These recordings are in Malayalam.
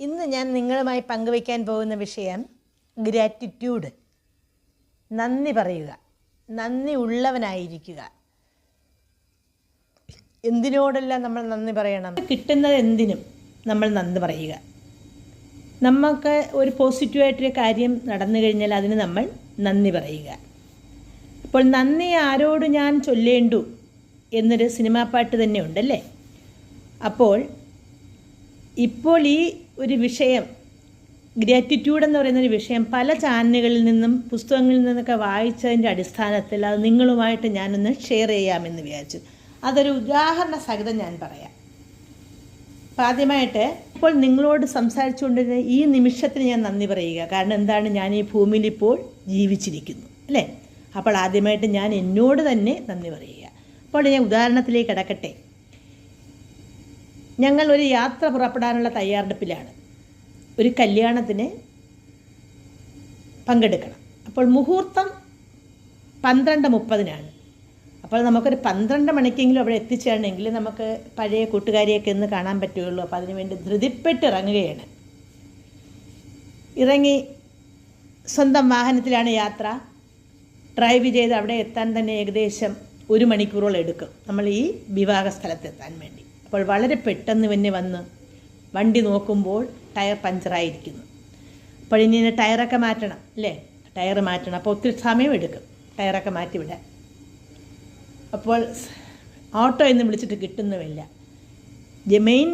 ഇന്ന് ഞാൻ നിങ്ങളുമായി പങ്കുവയ്ക്കാൻ പോകുന്ന വിഷയം ഗ്രാറ്റിറ്റ്യൂഡ്. നന്ദി പറയുക. നന്ദി ഉള്ളവനായിരിക്കുക. എന്തിനോടെല്ലാം നമ്മൾ നന്ദി പറയണം? കിട്ടുന്നത് എന്തിനും നമ്മൾ നന്ദി പറയുക. നമുക്ക് ഒരു പോസിറ്റീവായിട്ടൊരു കാര്യം നടന്നു കഴിഞ്ഞാൽ അതിന് നമ്മൾ നന്ദി പറയുക. അപ്പോൾ നന്ദി ആരോട് ഞാൻ ചൊല്ലേണ്ടു എന്നൊരു സിനിമാ പാട്ട് തന്നെ ഉണ്ടല്ലേ അപ്പോൾ ഇപ്പോൾ ഈ ഒരു വിഷയം ഗ്രാറ്റിറ്റ്യൂഡ് എന്ന് പറയുന്ന ഒരു വിഷയം പല ചാനലുകളിൽ നിന്നും പുസ്തകങ്ങളിൽ നിന്നൊക്കെ വായിച്ചതിന്റെ അടിസ്ഥാനത്തിൽ അത് നിങ്ങളുമായിട്ട് ഞാനൊന്ന് ഷെയർ ചെയ്യാമെന്ന് വിചാരിച്ചു. അതൊരു ഉദാഹരണ സഹിതം ഞാൻ പറയാം. അപ്പം ആദ്യമായിട്ട് ഇപ്പോൾ നിങ്ങളോട് സംസാരിച്ചുകൊണ്ടിരുന്ന ഈ നിമിഷത്തിന് ഞാൻ നന്ദി പറയുക. കാരണം എന്താണ്? ഞാൻ ഈ ഭൂമിയിൽ ഇപ്പോൾ ജീവിച്ചിരിക്കുന്നു. അല്ലേ? അപ്പോൾ ആദ്യമായിട്ട് ഞാൻ എന്നോട് തന്നെ നന്ദി പറയുക. അപ്പോൾ ഞാൻ ഉദാഹരണത്തിലേക്ക് കിടക്കട്ടെ. ഞങ്ങൾ ഒരു യാത്ര പുറപ്പെടാനുള്ള തയ്യാറെടുപ്പിലാണ്. ഒരു കല്യാണത്തിന് പങ്കെടുക്കണം. അപ്പോൾ മുഹൂർത്തം പന്ത്രണ്ട് മുപ്പതിനാണ്. അപ്പോൾ നമുക്കൊരു പന്ത്രണ്ട് മണിക്കെങ്കിലും അവിടെ എത്തിച്ചേരണമെങ്കിൽ നമുക്ക് പഴയ കൂട്ടുകാരിയൊക്കെ ഒന്ന് കാണാൻ പറ്റുകയുള്ളൂ. അപ്പോൾ അതിനുവേണ്ടി ധൃതിപ്പെട്ട് ഇറങ്ങുകയാണ്. ഇറങ്ങി സ്വന്തം വാഹനത്തിലാണ് യാത്ര. ഡ്രൈവ് ചെയ്ത് അവിടെ എത്താൻ തന്നെ ഏകദേശം ഒരു മണിക്കൂറോളം എടുക്കും. നമ്മൾ ഈ വിവാഹ സ്ഥലത്തെത്താൻ വേണ്ടി. അപ്പോൾ വളരെ പെട്ടെന്ന് തന്നെ വന്ന് വണ്ടി നോക്കുമ്പോൾ ടയർ പഞ്ചറായിരിക്കുന്നു. അപ്പോൾ ഇനി ടയറൊക്കെ മാറ്റണം അല്ലേ? ടയർ മാറ്റണം. അപ്പോൾ ഒത്തിരി സമയം എടുക്കും ടയറൊക്കെ മാറ്റി വിടാൻ അപ്പോൾ ഓട്ടോ എന്ന് വിളിച്ചിട്ട് കിട്ടുന്നുമില്ല. മെയിൻ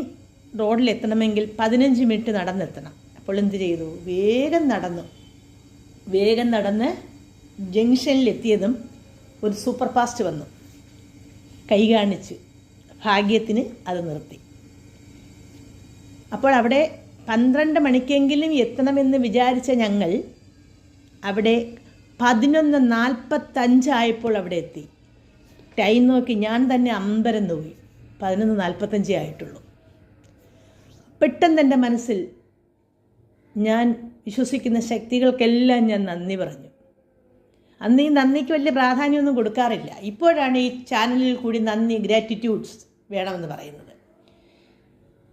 റോഡിൽ എത്തണമെങ്കിൽ പതിനഞ്ച് മിനിറ്റ് നടന്നെത്തണം. അപ്പോൾ എന്ത് ചെയ്തു? വേഗം നടന്നു. വേഗം നടന്ന് ജംഗ്ഷനിലെത്തിയതും ഒരു സൂപ്പർ ഫാസ്റ്റ് വന്നു. കൈ കാണിച്ച്. ഭാഗ്യത്തിന് അത് നിർത്തി. അപ്പോൾ അവിടെ പന്ത്രണ്ട് മണിക്കെങ്കിലും എത്തണമെന്ന് വിചാരിച്ച ഞങ്ങൾ അവിടെ പതിനൊന്ന് നാൽപ്പത്തഞ്ചായപ്പോൾ അവിടെ എത്തി. ടൈം നോക്കി ഞാൻ തന്നെ അമ്പരം പോയി. പതിനൊന്ന് നാൽപ്പത്തഞ്ചേ ആയിട്ടുള്ളൂ. പെട്ടെന്ന് എന്റെ മനസ്സിൽ ഞാൻ വിശ്വസിക്കുന്ന ശക്തികൾക്കെല്ലാം ഞാൻ നന്ദി പറഞ്ഞു. അന്ന് ഈ നന്ദിക്ക് വലിയ പ്രാധാന്യമൊന്നും കൊടുക്കാറില്ല. ഇപ്പോഴാണ് ഈ ചാനലിൽ കൂടി നന്ദി ഗ്രാറ്റിറ്റ്യൂഡ്സ് വേണമെന്ന് പറയുന്നത്.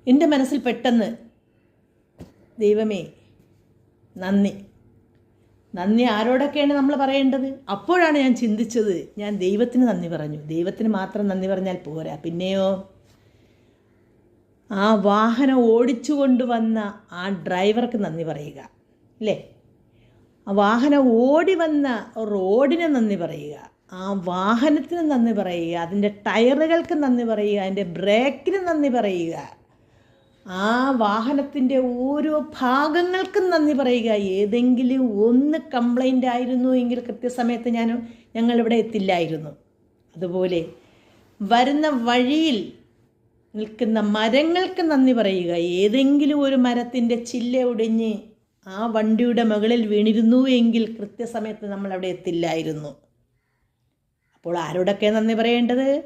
എന്റെ മനസ്സിൽ പെട്ടെന്ന് ദൈവമേ നന്ദി. നന്ദി ആരോടൊക്കെയാണ് നമ്മൾ പറയേണ്ടത്? അപ്പോഴാണ് ഞാൻ ചിന്തിച്ചത് ഞാൻ ദൈവത്തിന് നന്ദി പറഞ്ഞു. ദൈവത്തിന് മാത്രം നന്ദി പറഞ്ഞാൽ പോരാ. പിന്നെയോ ആ വാഹനം ഓടിച്ചു കൊണ്ടുവന്ന ആ ഡ്രൈവർക്ക് നന്ദി പറയുക. അല്ലേ? ആ വാഹനം ഓടി വന്ന റോഡിന് നന്ദി പറയുക. ആ വാഹനത്തിന് നന്ദി പറയുക അതിന്റെ ടയറുകൾക്ക് നന്ദി പറയുക അതിന്റെ ബ്രേക്കിന് നന്ദി പറയുക. ആ വാഹനത്തിന്റെ ഓരോ ഭാഗങ്ങൾക്കും നന്ദി പറയുക. ഏതെങ്കിലും ഒന്ന് കംപ്ലൈന്റ് ആയിരുന്നു എങ്കിൽ കൃത്യസമയത്ത് ഞാൻ ഞങ്ങളിവിടെ എത്തില്ലായിരുന്നു. അതുപോലെ വരുന്ന വഴിയിൽ നിൽക്കുന്ന മരങ്ങൾക്ക് നന്ദി പറയുക. ഏതെങ്കിലും ഒരു മരത്തിന്റെ ചില്ല ഒടിഞ്ഞ് ആ വണ്ടിയുടെ മുകളിൽ വീണിരുന്നു എങ്കിൽ കൃത്യസമയത്ത് നമ്മളവിടെ എത്തില്ലായിരുന്നു. അപ്പോൾ ആരോടൊക്കെ നന്ദി പറയേണ്ടത്?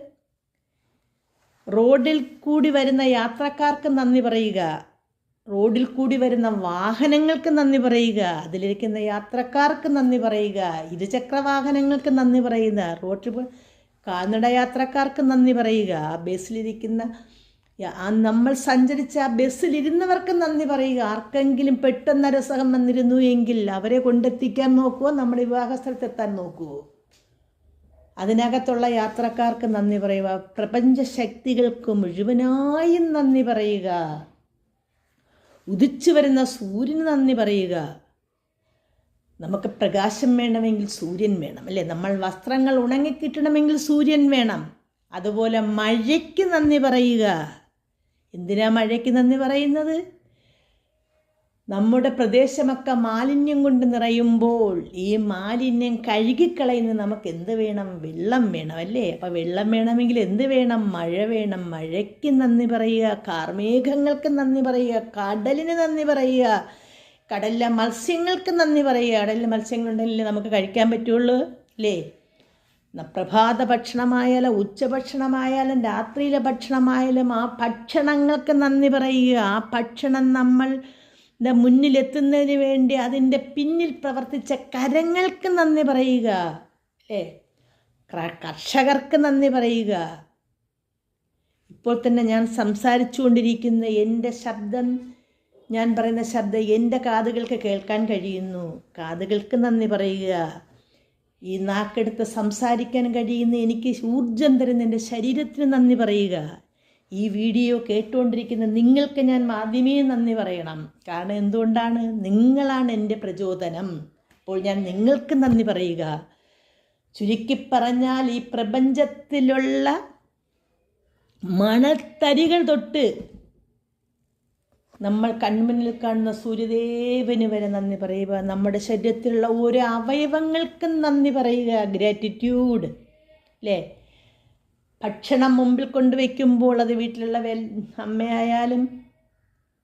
റോഡിൽ കൂടി വരുന്ന യാത്രക്കാർക്ക് നന്ദി പറയുക. റോഡിൽ കൂടി വരുന്ന വാഹനങ്ങൾക്ക് നന്ദി പറയുക. അതിലിരിക്കുന്ന യാത്രക്കാർക്ക് നന്ദി പറയുക. ഇരുചക്ര വാഹനങ്ങൾക്ക് നന്ദി പറയുക റോഡിൽ കാൽനട യാത്രക്കാർക്ക് നന്ദി പറയുക. ആ ബസ്സിലിരിക്കുന്ന ആ നമ്മൾ സഞ്ചരിച്ച ആ ബസ്സിലിരുന്നവർക്ക് നന്ദി പറയുക. ആർക്കെങ്കിലും പെട്ടെന്ന് രസകം വന്നിരുന്നു എങ്കിൽ അവരെ കൊണ്ടെത്തിക്കാൻ നോക്കുമോ നമ്മുടെ വിവാഹ സ്ഥലത്തെത്താൻ നോക്കുമോ അതിനകത്തുള്ള യാത്രക്കാർക്ക് നന്ദി പറയുക. പ്രപഞ്ച ശക്തികൾക്ക് മുഴുവനായും നന്ദി പറയുക. ഉദിച്ചു വരുന്ന സൂര്യന് നന്ദി പറയുക. നമുക്ക് പ്രകാശം വേണമെങ്കിൽ സൂര്യൻ വേണം അല്ലേ? നമ്മൾ വസ്ത്രങ്ങൾ ഉണങ്ങിക്കിട്ടണമെങ്കിൽ സൂര്യൻ വേണം. അതുപോലെ മഴയ്ക്ക് നന്ദി പറയുക. എന്തിനാ മഴയ്ക്ക് നന്ദി പറയുന്നത്? നമ്മുടെ പ്രദേശമൊക്കെ മാലിന്യം കൊണ്ട് നിറയുമ്പോൾ ഈ മാലിന്യം കഴുകിക്കളയുന്ന നമുക്ക് എന്ത് വേണം? വെള്ളം വേണം അല്ലേ? അപ്പോൾ വെള്ളം വേണമെങ്കിൽ എന്ത് വേണം? മഴ വേണം. മഴയ്ക്ക് നന്ദി പറയുക. കാർമേഘങ്ങൾക്ക് നന്ദി പറയുക. കടലിന് നന്ദി പറയുക. കടലിലെ മത്സ്യങ്ങൾക്ക് നന്ദി പറയുക. കടലിലെ മത്സ്യങ്ങളുണ്ടെങ്കിൽ നമുക്ക് കഴിക്കാൻ പറ്റുള്ളൂ അല്ലേ? പ്രഭാത ഭക്ഷണമായാലും ഉച്ചഭക്ഷണമായാലും രാത്രിയിലെ ഭക്ഷണമായാലും ആ ഭക്ഷണങ്ങൾക്ക് നന്ദി പറയുക. ആ ഭക്ഷണം നമ്മൾ മുന്നിലെത്തുന്നതിന് വേണ്ടി അതിന്റെ പിന്നിൽ പ്രവർത്തിച്ച കരങ്ങൾക്ക് നന്ദി പറയുക. അല്ലേ? കർഷകർക്ക് നന്ദി പറയുക. ഇപ്പോൾ തന്നെ ഞാൻ സംസാരിച്ചു കൊണ്ടിരിക്കുന്ന എന്റെ ശബ്ദം ഞാൻ പറയുന്ന ശബ്ദം എന്റെ കാതുകൾക്ക് കേൾക്കാൻ കഴിയുന്നു. കാതുകൾക്ക് നന്ദി പറയുക. ഈ നാക്കെടുത്ത് സംസാരിക്കാൻ കഴിയുന്ന എനിക്ക് ഊർജം തരുന്ന എന്റെ ശരീരത്തിന് നന്ദി പറയുക. ഈ വീഡിയോ കേട്ടുകൊണ്ടിരിക്കുന്ന നിങ്ങൾക്ക് ഞാൻ ആദ്യമേ നന്ദി പറയണം. കാരണം എന്തുകൊണ്ടാണ്? നിങ്ങളാണ് എന്റെ പ്രചോദനം. അപ്പോൾ ഞാൻ നിങ്ങൾക്ക് നന്ദി പറയുക. ചുരുക്കി പറഞ്ഞാൽ ഈ പ്രപഞ്ചത്തിലുള്ള മണത്തരികൾ തൊട്ട് നമ്മൾ കൺമുന്നിൽ കാണുന്ന സൂര്യദേവന് വരെ നന്ദി പറയുക. നമ്മുടെ ശരീരത്തിലുള്ള ഓരോ അവയവങ്ങൾക്കും നന്ദി പറയുക. ഗ്രാറ്റിറ്റ്യൂഡ് അല്ലേ ഭക്ഷണം മുമ്പിൽ കൊണ്ടുവയ്ക്കുമ്പോൾ അത് വീട്ടിലുള്ള വേ അമ്മയായാലും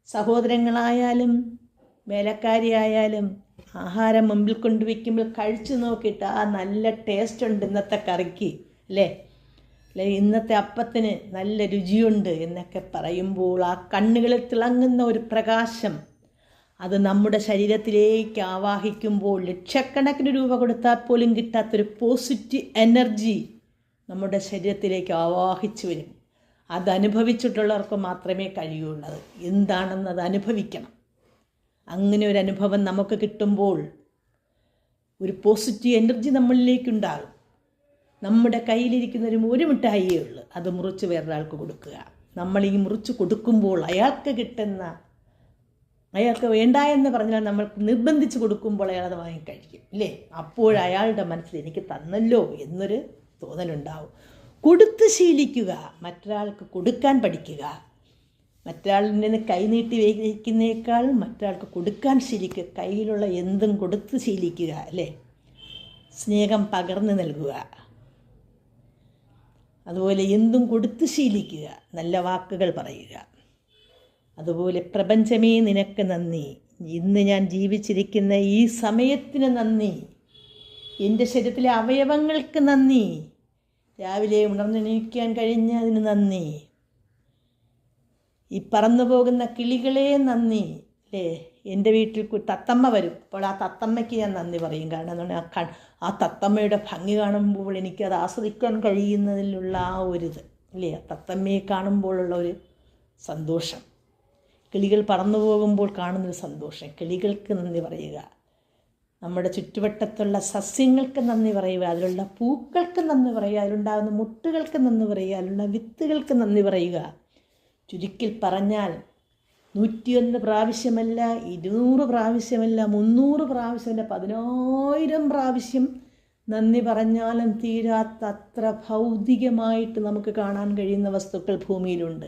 സഹോദരങ്ങളായാലും വേലക്കാരിയായാലും ആഹാരം മുമ്പിൽ കൊണ്ടുവയ്ക്കുമ്പോൾ കഴിച്ചു നോക്കിയിട്ട് ആ നല്ല ടേസ്റ്റ് ഉണ്ട് ഇന്നത്തെ കറിക്ക് അല്ലേ? അല്ലെ ഇന്നത്തെ അപ്പത്തിന് നല്ല രുചിയുണ്ട് എന്നൊക്കെ പറയുമ്പോൾ ആ കണ്ണുകളിൽ തിളങ്ങുന്ന ഒരു പ്രകാശം അത് നമ്മുടെ ശരീരത്തിലേക്ക് ആവാഹിക്കുമ്പോൾ ലക്ഷക്കണക്കിന് രൂപ കൊടുത്താൽ പോലും കിട്ടാത്തൊരു പോസിറ്റീവ് എനർജി നമ്മുടെ ശരീരത്തിലേക്ക് ആവാഹിച്ചു വരും. അതനുഭവിച്ചിട്ടുള്ളവർക്ക് മാത്രമേ കഴിയുള്ളത് എന്താണെന്ന് അത് അനുഭവിക്കണം. അങ്ങനെ ഒരു അനുഭവം നമുക്ക് കിട്ടുമ്പോൾ ഒരു പോസിറ്റീവ് എനർജി നമ്മളിലേക്കുണ്ടാകും. നമ്മുടെ കയ്യിലിരിക്കുന്ന ഒരു മിഠായിയേ ഉള്ളൂ. അത് മുറിച്ച് വേറൊരാൾക്ക് കൊടുക്കുക. നമ്മൾ ഈ മുറിച്ച് കൊടുക്കുമ്പോൾ അയാൾക്ക് കിട്ടുന്ന അയാൾക്ക് വേണ്ട എന്ന് പറഞ്ഞാൽ നമ്മൾ നിർബന്ധിച്ച് കൊടുക്കുമ്പോൾ അയാൾ അത് വാങ്ങിക്കഴിക്കും. ഇല്ലേ? അപ്പോൾ അയാളുടെ മനസ്സിൽ എനിക്ക് തന്നല്ലോ എന്നൊരു തോന്നലുണ്ടാവും. കൊടുത്ത് ശീലിക്കുക മറ്റൊരാൾക്ക് കൊടുക്കാൻ പഠിക്കുക. മറ്റൊരാളിൽ നിന്ന് കൈനീട്ടി വയ്ക്കുന്നേക്കാൾ മറ്റൊരാൾക്ക് കൊടുക്കാൻ ശീലിക്കുക കയ്യിലുള്ള എന്തും കൊടുത്ത് ശീലിക്കുക അല്ലേ? സ്നേഹം പകർന്നു നൽകുക. അതുപോലെ എന്തും കൊടുത്ത് ശീലിക്കുക നല്ല വാക്കുകൾ പറയുക. അതുപോലെ പ്രപഞ്ചമേ നിനക്ക് നന്ദി. ഇന്ന് ഞാൻ ജീവിച്ചിരിക്കുന്ന ഈ സമയത്തിന് നന്ദി. എന്റെ ശരീരത്തിലെ അവയവങ്ങൾക്ക് നന്ദി. രാവിലെ ഉണർന്നെണീക്കാൻ കഴിഞ്ഞതിന് നന്ദി. ഈ പറന്നു പോകുന്ന കിളികളെ നന്ദി. അല്ലേ എന്റെ വീട്ടിൽ തത്തമ്മ വരും. അപ്പോൾ ആ തത്തമ്മയ്ക്ക് ഞാൻ നന്ദി പറയും. കാരണം എന്താണ് ആ തത്തമ്മയുടെ ഭംഗി കാണുമ്പോൾ എനിക്കത് ആസ്വദിക്കാൻ കഴിയുന്നതിലുള്ള ആ ഒരു ഇത്. അല്ലേ ആ തത്തമ്മയെ കാണുമ്പോഴുള്ള ഒരു സന്തോഷം. കിളികൾ പറന്നു പോകുമ്പോൾ കാണുന്നൊരു സന്തോഷം. കിളികൾക്ക് നന്ദി പറയുക. നമ്മുടെ ചുറ്റുവട്ടത്തുള്ള സസ്യങ്ങൾക്ക് നന്ദി പറയുക അതിലുള്ള പൂക്കൾക്ക് നന്ദി പറയുക അതിലുണ്ടാകുന്ന മുട്ടുകൾക്ക് നന്ദി പറയുക അതിലുള്ള വിത്തുകൾക്ക് നന്ദി പറയുക. ചുരുക്കിൽ പറഞ്ഞാൽ നൂറ്റിയൊന്ന് പ്രാവശ്യമല്ല ഇരുന്നൂറ് പ്രാവശ്യമല്ല മുന്നൂറ് പ്രാവശ്യമല്ല പതിനായിരം പ്രാവശ്യം നന്ദി പറഞ്ഞാലും തീരാത്ത അത്ര ഭൗതികമായിട്ട് നമുക്ക് കാണാൻ കഴിയുന്ന വസ്തുക്കൾ ഭൂമിയിലുണ്ട്.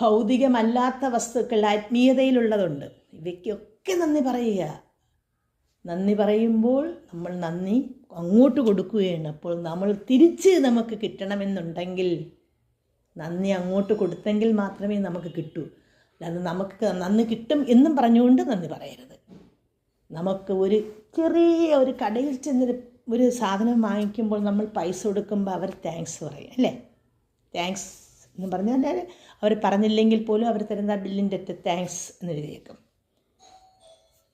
ഭൗതികമല്ലാത്ത വസ്തുക്കൾ ആത്മീയതയിലുള്ളതുണ്ട്. ഇവയ്ക്കൊക്കെ നന്ദി പറയുക. നന്ദി പറയുമ്പോൾ നമ്മൾ നന്ദി അങ്ങോട്ട് കൊടുക്കുകയാണ്. അപ്പോൾ നമ്മൾ തിരിച്ച് നമുക്ക് കിട്ടണമെന്നുണ്ടെങ്കിൽ നന്ദി അങ്ങോട്ട് കൊടുത്തെങ്കിൽ മാത്രമേ നമുക്ക് കിട്ടൂ. അല്ലാതെ നമുക്ക് നന്ദി കിട്ടും എന്നും പറഞ്ഞുകൊണ്ട് നന്ദി പറയരുത്. നമുക്ക് ഒരു ചെറിയ ഒരു കടയിൽ ചെന്നൊരു ഒരു സാധനം വാങ്ങിക്കുമ്പോൾ നമ്മൾ പൈസ കൊടുക്കുമ്പോൾ അവർ താങ്ക്സ് പറയും അല്ലേ? താങ്ക്സ് എന്ന് പറഞ്ഞാൽ അവർ പറഞ്ഞില്ലെങ്കിൽ പോലും അവർ തരുന്ന ബില്ലിന്റെ അറ്റത്ത് താങ്ക്സ് എന്ന് എഴുതിയേക്കും.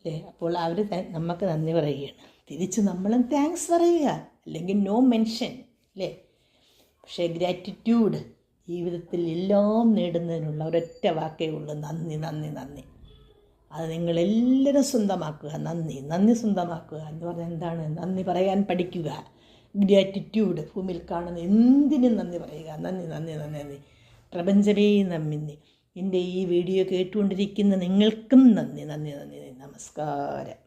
അല്ലേ? അപ്പോൾ അവർ നമുക്ക് നന്ദി പറയുകയാണ്. തിരിച്ച് നമ്മളും താങ്ക്സ് പറയുക. അല്ലെങ്കിൽ നോ മെൻഷൻ അല്ലേ? പക്ഷേ ഗ്രാറ്റിറ്റ്യൂഡ് ജീവിതത്തിൽ എല്ലാം നേടുന്നതിനുള്ള ഒരൊറ്റ വാക്കേ ഉള്ളൂ. നന്ദി നന്ദി നന്ദി. അത് നിങ്ങളെല്ലാവരും സ്വന്തമാക്കുക. നന്ദി നന്ദി സ്വന്തമാക്കുക എന്ന് പറഞ്ഞാൽ എന്താണ്? നന്ദി പറയാൻ പഠിക്കുക. ഗ്രാറ്റിറ്റ്യൂഡ് ഭൂമിയിൽ കാണുന്ന എന്തിനും നന്ദി പറയുക. നന്ദി നന്ദി നന്ദി നന്ദി. പ്രപഞ്ചമേ നന്ദി എന്റെ ഈ വീഡിയോ കേട്ടുകൊണ്ടിരിക്കുന്ന നിങ്ങൾക്കും നന്ദി നന്ദി നന്ദി. നമസ്കാരം